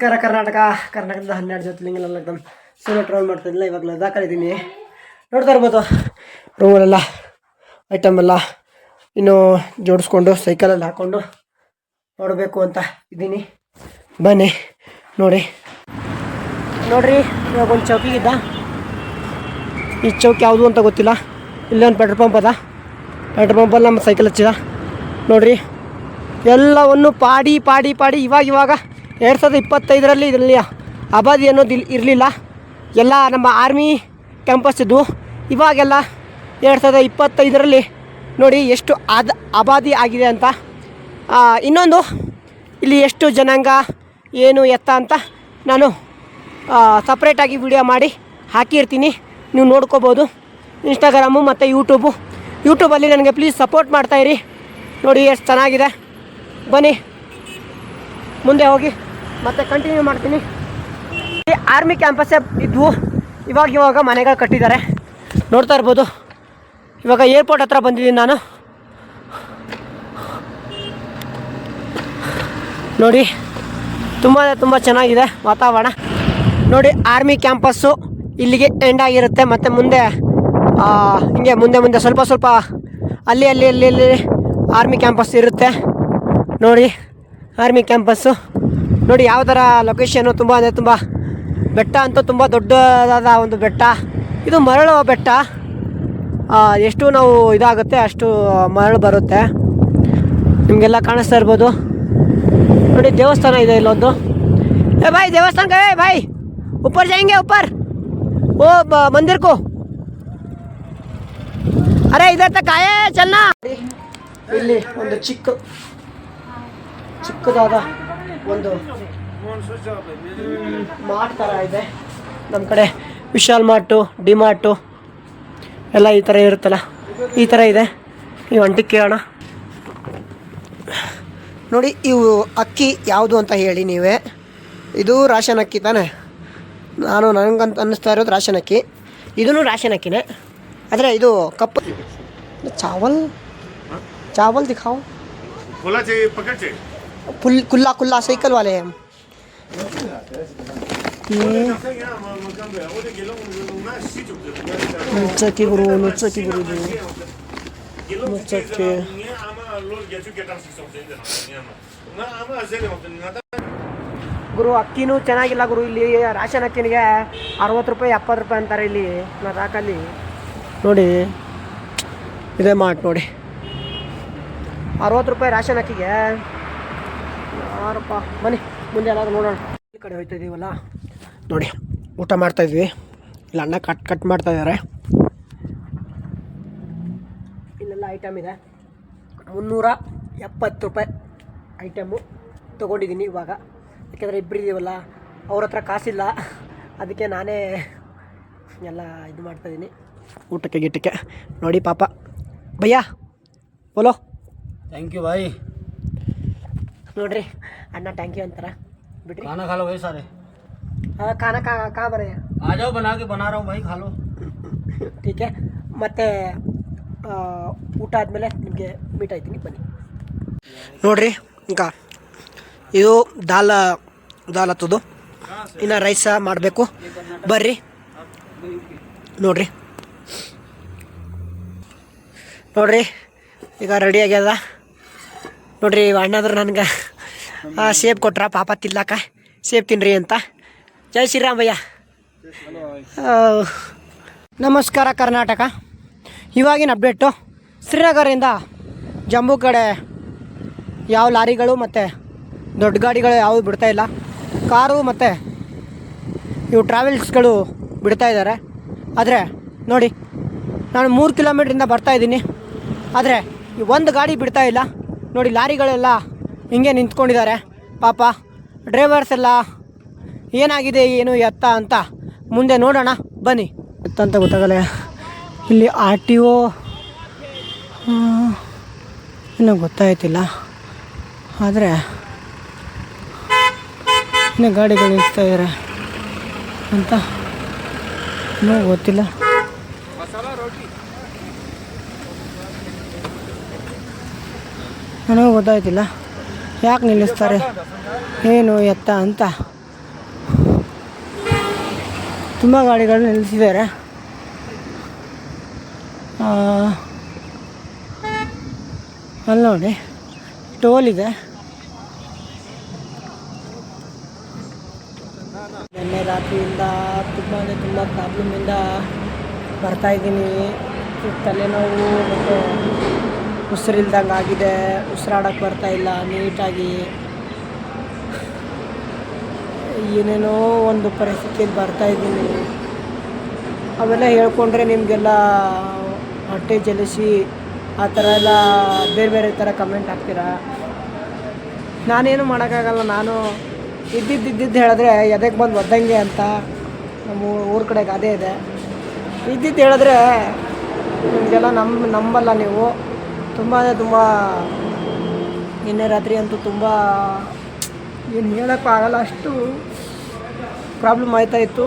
ನಮಸ್ಕಾರ ಕರ್ನಾಟಕ ಕರ್ನಾಟಕದ ಹನ್ನೆರಡು ಜೊತೆ ನಮ್ಮ ಸೋಲೋ ಟ್ರಾವೆಲ್ ಮಾಡ್ತಾ ಇದ್ದಿಲ್ಲ ಇವಾಗ ಲದಾಖಲ್ಲಿದ್ದೀನಿ ನೋಡ್ತಾ ಇರ್ಬೋದು ರೂಮಲ್ಲೆಲ್ಲ ಐಟಮ್ ಎಲ್ಲ ಇನ್ನು ಜೋಡಿಸ್ಕೊಂಡು ಸೈಕಲಲ್ಲಿ ಹಾಕ್ಕೊಂಡು ನೋಡಬೇಕು ಅಂತ ಇದ್ದೀನಿ ಬನ್ನಿ, ನೋಡಿ. ನೋಡ್ರಿ, ಇವಾಗ ಒಂದು ಚೌಕಿಗಿದ್ದ ಈ ಚೌಕ್ ಯಾವುದು ಅಂತ ಗೊತ್ತಿಲ್ಲ. ಇಲ್ಲೇ ಒಂದು ಪೆಟ್ರೋಲ್ ಪಂಪ್ ಅದ. ಪೆಟ್ರೋಲ್ ಪಂಪಲ್ಲಿ ನಮ್ಮ ಸೈಕಲ್ ಹಚ್ಚಿದ. ನೋಡ್ರಿ, ಎಲ್ಲವನ್ನು ಪಾಡಿ ಪಾಡಿ ಪಾಡಿ, ಇವಾಗ ಇವಾಗ ಎರಡು ಸಾವಿರದ ಇಪ್ಪತ್ತೈದರಲ್ಲಿ ಇದರಲ್ಲಿ ಅಬಾದಿ ಅನ್ನೋದು ಇಲ್ಲಿ ಇರಲಿಲ್ಲ. ಎಲ್ಲ ನಮ್ಮ ಆರ್ಮಿ ಕ್ಯಾಂಪಸ್ ಇದ್ದವು ಇವಾಗೆಲ್ಲ ಎರಡು ಸಾವಿರದ ಇಪ್ಪತ್ತೈದರಲ್ಲಿ ನೋಡಿ ಎಷ್ಟು ಆದ ಅಬಾದಿ ಆಗಿದೆ ಅಂತ. ಇನ್ನೊಂದು, ಇಲ್ಲಿ ಎಷ್ಟು ಜನಾಂಗ, ಏನು ಎತ್ತ ಅಂತ ನಾನು ಸಪ್ರೇಟಾಗಿ ವಿಡಿಯೋ ಮಾಡಿ ಹಾಕಿರ್ತೀನಿ. ನೀವು ನೋಡ್ಕೋಬೋದು. ಇನ್ಸ್ಟಾಗ್ರಾಮು ಮತ್ತು ಯೂಟ್ಯೂಬು ಯೂಟ್ಯೂಬಲ್ಲಿ ನನಗೆ ಪ್ಲೀಸ್ ಸಪೋರ್ಟ್ ಮಾಡ್ತಾಯಿರಿ ನೋಡಿ ಎಷ್ಟು ಚೆನ್ನಾಗಿದೆ. ಬನ್ನಿ. ಮುಂದೆ ಹೋಗಿ. ಮತ್ತೆ ಕಂಟಿನ್ಯೂ ಮಾಡ್ತೀನಿ. ಈ ಆರ್ಮಿ ಕ್ಯಾಂಪಸ್ ಇದ್ವು. ಇವಾಗ ಇವಾಗ ಮನೆಗಳು ಕಟ್ಟಿದ್ದಾರೆ. ನೋಡ್ತಾ ಇರ್ಬೋದು. ಇವಾಗ ಏರ್ಪೋರ್ಟ್ ಹತ್ರ ಬಂದಿದ್ದೀನಿ ನಾನು. ನೋಡಿ, ತುಂಬ ತುಂಬ ಚೆನ್ನಾಗಿದೆ ವಾತಾವರಣ. ನೋಡಿ ಆರ್ಮಿ ಕ್ಯಾಂಪಸ್ಸು ಇಲ್ಲಿಗೆ ಎಂಡ್ ಆಗಿರುತ್ತೆ. ಮತ್ತು ಮುಂದೆ ಹಿಂಗೆ ಮುಂದೆ ಮುಂದೆ ಸ್ವಲ್ಪ ಸ್ವಲ್ಪ ಅಲ್ಲಿ ಅಲ್ಲಿ ಅಲ್ಲಿ ಅಲ್ಲಿ ಆರ್ಮಿ ಕ್ಯಾಂಪಸ್ ಇರುತ್ತೆ. ನೋಡಿ ಆರ್ಮಿ ಕ್ಯಾಂಪಸ್ಸು ನೋಡಿ ಯಾವ ಥರ ಲೊಕೇಶನ್ನು ತುಂಬ ಅಂದರೆ ತುಂಬ ಬೆಟ್ಟ ಅಂತೂ ತುಂಬ ದೊಡ್ಡದಾದ ಒಂದು ಬೆಟ್ಟ. ಇದು ಮರಳು ಬೆಟ್ಟ. ಎಷ್ಟು ನಾವು ಇದಾಗುತ್ತೆ ಅಷ್ಟು ಮರಳು ಬರುತ್ತೆ. ನಿಮಗೆಲ್ಲ ಕಾಣಿಸ್ತಾ ಇರ್ಬೋದು. ನೋಡಿ ದೇವಸ್ಥಾನ ಇದೆ ಇಲ್ಲೊಂದು. ಏ, ಬಾಯ್ ದೇವಸ್ಥಾನ ಏ, ಬಾಯ್. Whopper ಜಾಯಂಗೆ Whopper. ಓ, ಬ, ಮಂದಿರ್ಕು. ಅರೆ ಇದತ್ತ ಕಾಯೇ, ಚೆನ್ನ. ಇಲ್ಲಿ ಒಂದು ಚಿಕ್ಕ ಚಿಕ್ಕದಾದ ಒಂದು ಮಾರ್ಟ್ ಥರ ಇದೆ. ನಮ್ಮ ಕಡೆ ವಿಶಾಲ್ ಮಾರ್ಟು ಡಿ ಮಾರ್ಟು ಎಲ್ಲ ಈ ಥರ ಇರುತ್ತಲ್ಲ ಈ ಥರ ಇದೆ. ನೀವು ಅಂಟಿ ಕೇಳೋಣ. ನೋಡಿ ಇವು ಅಕ್ಕಿ ಯಾವುದು ಅಂತ ಹೇಳಿ ನೀವೇ. ಇದು ರಾಶನ್ ಅಕ್ಕಿ ತಾನೆ. ನಾನು ನನಗಂತ ಅನ್ನಿಸ್ತಾ ಇರೋದು ರಾಶನ್ ಅಕ್ಕಿ. ಇದೂ ರಾಶನ್ ಅಕ್ಕಿನೇ. ಆದರೆ ಇದು ಕಪ್ಪು ಚಾವಲ್? ಚಾವಲ್ ದಿಖಾओ खोला चाहिए पकड़ चाहिए फुल कुल्ला कुल्ला साइकिल वाले हैं ये ನುಚ್ಚಕ್ಕಿ ಗುರು ನುಚ್ಚಕ್ಕಿ ಗುರು ಇದು ನುಚ್ಚಕ್ಕಿ ಗುರು ಅಕ್ಕಿನೂ ಚೆನ್ನಾಗಿಲ್ಲ ಗುರು ಇಲ್ಲಿ ರಾಶನ್ ಅಕ್ಕಿನಿಗೆ ಅರವತ್ತು ರೂಪಾಯಿ ಎಪ್ಪತ್ತು ರೂಪಾಯಿ ಅಂತಾರೆ ಇಲ್ಲಿ ಲದಾಖಲ್ಲಿ ನೋಡಿ ಇದೇ ಮಾಟ್ ನೋಡಿ ಅರವತ್ತು ರೂಪಾಯಿ ರಾಶನ್ ಅಕ್ಕಿಗೆ ಯಾರಪ್ಪ? ಬನ್ನಿ, ಮುಂದೆ ಎಲ್ಲಾದ್ರು ನೋಡೋಣ. ಈ ಕಡೆ ಹೋಯ್ತಾ ಇದೀವಲ್ಲ? ನೋಡಿ, ಊಟ ಮಾಡ್ತಾ ಇದ್ವಿ. ಇಲ್ಲ ಅಣ್ಣ ಕಟ್ ಕಟ್ ಮಾಡ್ತಾ ಇದ್ದಾರೆ ಇಲ್ಲೆಲ್ಲ ಐಟಮ್ ಇದೆ. ಮುನ್ನೂರ ಎಪ್ಪತ್ತು ರೂಪಾಯಿ ಐಟಮು ತೊಗೊಂಡಿದ್ದೀನಿ ಇವಾಗ. ಯಾಕೆಂದರೆ ಇಬ್ಬರಿದ್ದೀವಲ್ಲ ಅವ್ರ ಹತ್ರ ಕಾಸಿಲ್ಲ. ಅದಕ್ಕೆ ನಾನೇ ಎಲ್ಲ ಇದು ಮಾಡ್ತಾಯಿದ್ದೀನಿ ಊಟಕ್ಕೆ, ಗಿಟ್ಟಕ್ಕೆ. ನೋಡಿ ಪಾಪ. ಭಯ್ಯ ಬೋಲೋ ಥ್ಯಾಂಕ್ ಯು ಬಾಯ್ ನೋಡ್ರಿ ಅಣ್ಣ ಟ್ಯಾಂಕ್ ಯು ಅಂತಾರ ಬಿಡ್ರಿ खाना खा लो भाई सारे ಆ, ಖಾನ ಕಾ ಕಾ ಬರ आ जाओ बना के बना रहा हूँ भाई खा लो ಟೀಕೆ ಮತ್ತು ಊಟ ಆದಮೇಲೆ ನಿಮಗೆ ಮೀಟ್ ಆಯ್ತೀನಿ ಬನ್ನಿ ನೋಡ್ರಿ ಈಗ ಇದು ದಾಲ್ ದಾಲ್ ಹತ್ತದು ಇನ್ನು ರೈಸ ಮಾಡಬೇಕು ಬರ್ರಿ ನೋಡ್ರಿ ನೋಡ್ರಿ ಈಗ ರೆಡಿ ಆಗ್ಯದ ನೋಡ್ರಿ ಇವ ಅಣ್ಣಾದ್ರು ನನಗೆ ಸೇಬ್ ಕೊಟ್ರ ಪಾಪ ತಿಲ್ಲಕ ಸೇಬ್ ತಿನ್ರಿ ಅಂತ. ಜೈ ಶ್ರೀರಾಮಯ್ಯ. ನಮಸ್ಕಾರ ಕರ್ನಾಟಕ. ಇವಾಗಿನ ಅಪ್ಡೇಟು ಶ್ರೀನಗರಿಂದ ಜಂಬು ಕಡೆ ಯಾವ ಲಾರಿಗಳು ಮತ್ತು ದೊಡ್ಡ ಗಾಡಿಗಳು ಯಾವುದು ಬಿಡ್ತಾ ಇಲ್ಲ. ಕಾರು ಮತ್ತು ಇವು ಟ್ರಾವೆಲ್ಸ್ಗಳು ಬಿಡ್ತಾ ಇದ್ದಾರೆ. ಆದರೆ ನೋಡಿ, ನಾನು ಮೂರು ಕಿಲೋಮೀಟ್ರಿಂದ ಬರ್ತಾ ಇದ್ದೀನಿ. ಆದರೆ ಒಂದು ಗಾಡಿ ಬಿಡ್ತಾ ಇಲ್ಲ. ನೋಡಿ, ಲಾರಿಗಳೆಲ್ಲ ಹಿಂಗೆ ನಿಂತ್ಕೊಂಡಿದ್ದಾರೆ. ಪಾಪ ಡ್ರೈವರ್ಸ್ ಎಲ್ಲ ಏನಾಗಿದೆ, ಏನು ಎತ್ತ ಅಂತ ಮುಂದೆ ನೋಡೋಣ. ಬನ್ನಿ. ಎತ್ತ ಅಂತ ಗೊತ್ತಾಗಲ್ಲ. ಇಲ್ಲಿ ಆರ್ ಟಿ ಒ ಇನ್ನೂ ಗೊತ್ತಾಯ್ತಿಲ್ಲ. ಆದರೆ ಇನ್ನೂ ಗಾಡಿಗಳು ನಿಲ್ತಾ ಇದ್ದಾರೆ ಅಂತ ಇನ್ನೂ ಗೊತ್ತಿಲ್ಲ. ನನಗೂ ಗೊತ್ತಾಯ್ತಿಲ್ಲ. ಯಾಕೆ ನಿಲ್ಲಿಸ್ತಾರೆ? ಏನು ಎತ್ತ ಅಂತ. ತುಂಬ ಗಾಡಿಗಳು ನಿಲ್ಲಿಸಿದ್ದಾರೆ. ಅಲ್ಲಿ ನೋಡಿ, ಟೋಲ್ ಇದೆ. ನಿನ್ನೆ ರಾತ್ರಿಯಿಂದ ತುಂಬ ಅಂದರೆ ತುಂಬ ಪ್ರಾಬ್ಲಮಿಂದ ಬರ್ತಾಯಿದ್ದೀನಿ ತಲೆನೋವು ಮತ್ತು ಉಸಿರಿಲ್ದಂಗೆ ಆಗಿದೆ ಉಸಿರಾಡೋಕ್ಕೆ ಇಲ್ಲ, ನೀಟಾಗಿ ಏನೇನೋ ಒಂದು ಪರಿಸ್ಥಿತಿಯಲ್ಲಿ ಬರ್ತಾಯಿದ್ದೀನಿ ಅವೆಲ್ಲ ಹೇಳ್ಕೊಂಡ್ರೆ ನಿಮಗೆಲ್ಲ ಹೊಟ್ಟೆ ಜಲಿಸಿ ಆ ಥರ ಎಲ್ಲ ಬೇರೆ ಬೇರೆ ಥರ ಕಮೆಂಟ್ ಹಾಕ್ತೀರಾ? ನಾನೇನು ಮಾಡೋಕ್ಕಾಗಲ್ಲ, ನಾನು ಇದ್ದಿದ್ದು ಇದ್ದಿದ್ದು ಹೇಳಿದ್ರೆ ಎದಕ್ಕೆ ಬಂದು ಒದ್ದಂಗೆ ಅಂತ ನಮ್ಮ ಊರ ಕಡೆಗೆ ಗಾದೆ ಇದೆ. ಇದ್ದಿದ್ದು ಹೇಳಿದ್ರೆ ನಿಮಗೆಲ್ಲ ನಂಬ ನಂಬಲ್ಲ ನೀವು. ತುಂಬ ಅಂದರೆ ತುಂಬ, ನಿನ್ನೆ ರಾತ್ರಿ ಅಂತೂ ತುಂಬ, ಏನು ಹೇಳೋಕ್ಕಾಗಲ್ಲ ಅಷ್ಟು ಪ್ರಾಬ್ಲಮ್ ಆಯ್ತಾಯಿತ್ತು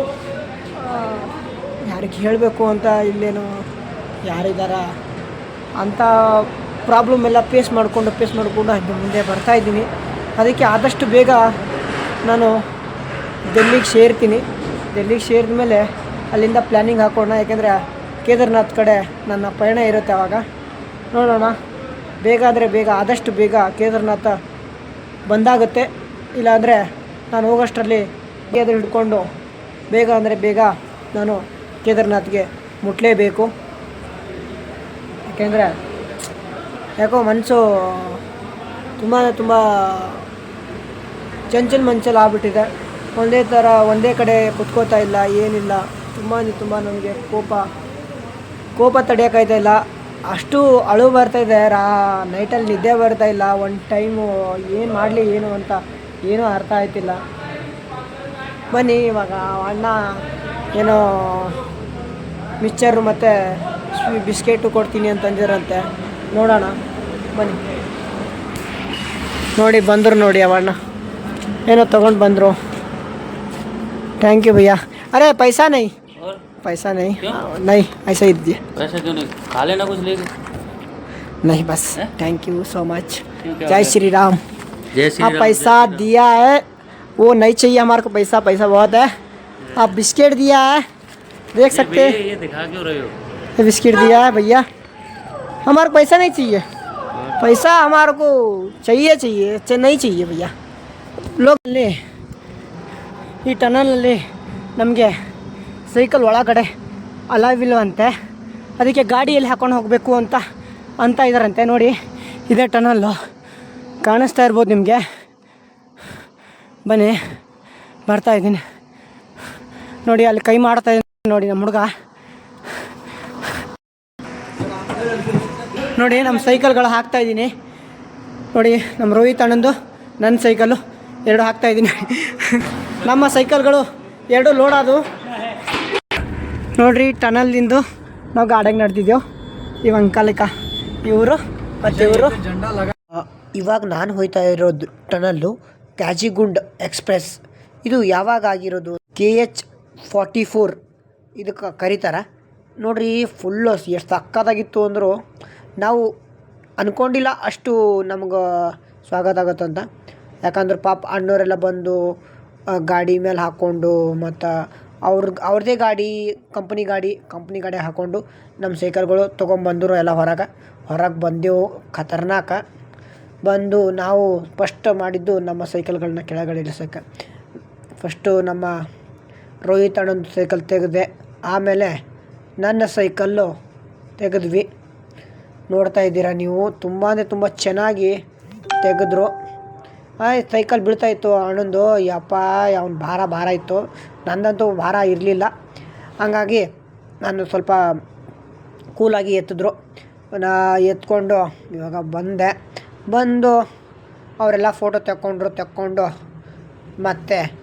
ಯಾರಿಗೆ ಹೇಳಬೇಕು ಅಂತ ಇಲ್ಲೇನು, ಯಾರಿದಾರ ಅಂಥ ಪ್ರಾಬ್ಲಮ್ ಎಲ್ಲ ಫೇಸ್ ಮಾಡಿಕೊಂಡು ಫೇಸ್ ಮಾಡಿಕೊಂಡು ಅದು ಮುಂದೆ ಬರ್ತಾಯಿದ್ದೀನಿ ಅದಕ್ಕೆ ಆದಷ್ಟು ಬೇಗ ನಾನು ಡೆಲ್ಲಿಗೆ ಸೇರ್ತೀನಿ. ಡೆಲ್ಲಿಗೆ ಸೇರಿದ ಮೇಲೆ ಅಲ್ಲಿಂದ ಪ್ಲ್ಯಾನಿಂಗ್ ಹಾಕೋಣ, ಯಾಕೆಂದರೆ ಕೇದಾರ್ನಾಥ್ ಕಡೆ ನನ್ನ ಪಯಣ ಇರುತ್ತೆ ಆವಾಗ ನೋಡೋಣ. ಬೇಗ ಅಂದರೆ ಬೇಗ, ಆದಷ್ಟು ಬೇಗ ಕೇದಾರನಾಥ ಬಂದಾಗುತ್ತೆ. ಇಲ್ಲಾಂದರೆ ನಾನು ಹೋಗೋಷ್ಟರಲ್ಲಿ ಎದುರು ಹಿಡ್ಕೊಂಡು ಬೇಗ ಅಂದರೆ ಬೇಗ ನಾನು ಕೇದಾರನಾಥ್ಗೆ ಮುಟ್ಟಲೇಬೇಕು ಯಾಕೆಂದರೆ ಯಾಕೋ ಮನಸ್ಸು ತುಂಬ ತುಂಬ ಚಂಚಲ್ ಮಂಚಲ್ ಆಗ್ಬಿಟ್ಟಿದೆ. ಒಂದೇ ಥರ ಒಂದೇ ಕಡೆ ಕುತ್ಕೋತಾ ಇಲ್ಲ, ಏನಿಲ್ಲ. ತುಂಬ ತುಂಬ ನನಗೆ ಕೋಪ ಕೋಪ ತಡೆಯೋಕ್ಕಾಯ್ತಾ ಇಲ್ಲ. ಅಷ್ಟು ಅಳು ಬರ್ತಾಯಿದೆ ರಾ, ನೈಟಲ್ಲಿ ನಿದ್ದೆ ಬರ್ತಾ ಇಲ್ಲ. ಒಂದು ಟೈಮು ಏನು ಮಾಡಲಿ, ಏನು ಅಂತ ಏನೂ ಅರ್ಥ ಆಯ್ತಿಲ್ಲ. ಬನ್ನಿ, ಇವಾಗ ಅಣ್ಣ ಏನೋ ಮಿಕ್ಚರು ಮತ್ತು ಬಿಸ್ಕೆಟು ಕೊಡ್ತೀನಿ ಅಂತಂದಿರಂತೆ ನೋಡೋಣ, ಬನ್ನಿ. ನೋಡಿ, ಬಂದರು ನೋಡಿ ಅವಣ್ಣ ಏನೋ ತೊಗೊಂಡು ಬಂದರು. ಥ್ಯಾಂಕ್ ಯು ಭಯ್ಯ. ಅರೆ, ಪೈಸಾ ನೈ? पैसा नहीं नहीं ऐसा ही दीजिए पैसा क्यों नहीं खा लेना कुछ लेके नहीं बस हैं? थैंक यू सो मच क्यों, क्या हो जय गया? श्री राम जय श्री आप राम, पैसा जय श्री राम। दिया है वो नहीं चाहिए हमारे को पैसा पैसा बहुत है आप बिस्किट दिया है देख ये सकते भैया, हैं ये दिखा क्यों रहे हो ये बिस्किट दिया है भैया हमारे को पैसा नहीं चाहिए पैसा हमारे को चाहिए चाहिए च- नहीं चाहिए भैया लोग ಅಲ್ಲಿ ಈ ಟನಲಲ್ಲಿ ನಮಗೆ ಸೈಕಲ್ ಒಳಗಡೆ ಅಲಾವಿಲ್ವಂತೆ ಅದಕ್ಕೆ ಗಾಡಿಯಲ್ಲಿ ಹಾಕೊಂಡು ಹೋಗಬೇಕು ಅಂತ ಅಂತ ಇದ್ದಾರಂತೆ ನೋಡಿ. ಇದೇ ಟನಲ್ಲು. ಕಾಣಿಸ್ತಾ ಇರ್ಬೋದು ನಿಮಗೆ. ಬನ್ನಿ, ಬರ್ತಾ ಇದ್ದೀನಿ. ನೋಡಿ, ಅಲ್ಲಿ ಕೈ ಮಾಡ್ತಾ ಇದ್ದೀನಿ ನೋಡಿ ನಮ್ಮ ಹುಡುಗ. ನೋಡಿ, ನಮ್ಮ ಸೈಕಲ್ಗಳು ಹಾಕ್ತಾ ಇದ್ದೀನಿ. ನೋಡಿ, ನಮ್ಮ ರೋಹಿತ್ ಅಣ್ಣಂದು, ನನ್ನ ಸೈಕಲ್ಲು ಎರಡು ಹಾಕ್ತಾ ಇದ್ದೀನಿ. ನಮ್ಮ ಸೈಕಲ್ಗಳು ಎರಡು ಲೋಡ್ ಆದವು. ನೋಡ್ರಿ ಟನಲ್ದಿಂದು ನಾವು ಗಾಡಿಗೆ ನಡೆದಿದ್ದೆವು ಇವ ಅಂಕಲಿಕ. ಇವರು ಮತ್ತು ಇವರು. ಇವಾಗ ನಾನು ಹೋಯ್ತಾ ಇರೋದು ಟನಲ್ಲು ಕ್ಯಾಜಿಗುಂಡ್ ಎಕ್ಸ್ಪ್ರೆಸ್. ಇದು ಯಾವಾಗ ಆಗಿರೋದು? K H forty four. ಇದಕ್ಕೆ ಕರೀತಾರೆ. ನೋಡ್ರಿ ಫುಲ್ಲು ಎಷ್ಟು ಸಕ್ಕತ್ತಾಗಿತ್ತು ಅಂದರು ನಾವು ಅಂದ್ಕೊಂಡಿಲ್ಲ ಅಷ್ಟು ನಮ್ಗೆ ಸ್ವಾಗತ ಆಗುತ್ತೆ ಅಂತ. ಯಾಕಂದ್ರೆ ಪಾಪ ಅಣ್ಣವರೆಲ್ಲ ಬಂದು ಗಾಡಿ ಮೇಲೆ ಹಾಕ್ಕೊಂಡು ಮತ್ತು ಅವ್ರ ಅವ್ರದ್ದೇ ಗಾಡಿ ಕಂಪ್ನಿ ಗಾಡಿ ಕಂಪ್ನಿ ಗಾಡಿ ಹಾಕ್ಕೊಂಡು ನಮ್ಮ ಸೈಕಲ್ಗಳು ತೊಗೊಂಬಂದರು ಎಲ್ಲ ಹೊರಗೆ. ಹೊರಗೆ ಬಂದೆವು, ಖತರ್ನಾಕ. ಬಂದು ನಾವು ಫಸ್ಟ್ ಮಾಡಿದ್ದು ನಮ್ಮ ಸೈಕಲ್ಗಳನ್ನ ಕೆಳಗಡೆ ಇಳಿಸೋಕೆ ಫಸ್ಟು ನಮ್ಮ ರೋಹಿತ್ ಅಣ್ಣನ ಸೈಕಲ್ ತೆಗೆದೆ, ಆಮೇಲೆ ನನ್ನ ಸೈಕಲ್ಲು ತೆಗೆದ್ವಿ. ನೋಡ್ತಾ ಇದ್ದೀರಾ ನೀವು? ತುಂಬ ಅಂದರೆ ತುಂಬ ಚೆನ್ನಾಗಿ ತೆಗೆದ್ರು. ಸೈಕಲ್ ಬೀಳ್ತಾಯಿತ್ತು ಅಣ್ಣಂದು. ಯಪ್ಪ, ಅವ್ನ ಭಾರ ಭಾರ ಇತ್ತು. ನಂದಂತೂ ಭಾರ ಇರಲಿಲ್ಲ. ಹಂಗಾಗಿ ನಾನು ಸ್ವಲ್ಪ ಕೂಲಾಗಿ ಎತ್ತಿದ್ರು. ನಾ ಎತ್ಕೊಂಡು ಇವಾಗ ಬಂದೆ. ಬಂದು ಅವರೆಲ್ಲ ಫೋಟೋ ತೆಕ್ಕೊಂಡ್ರು, ತೆಕ್ಕೊಂಡು ಮತ್ತೆ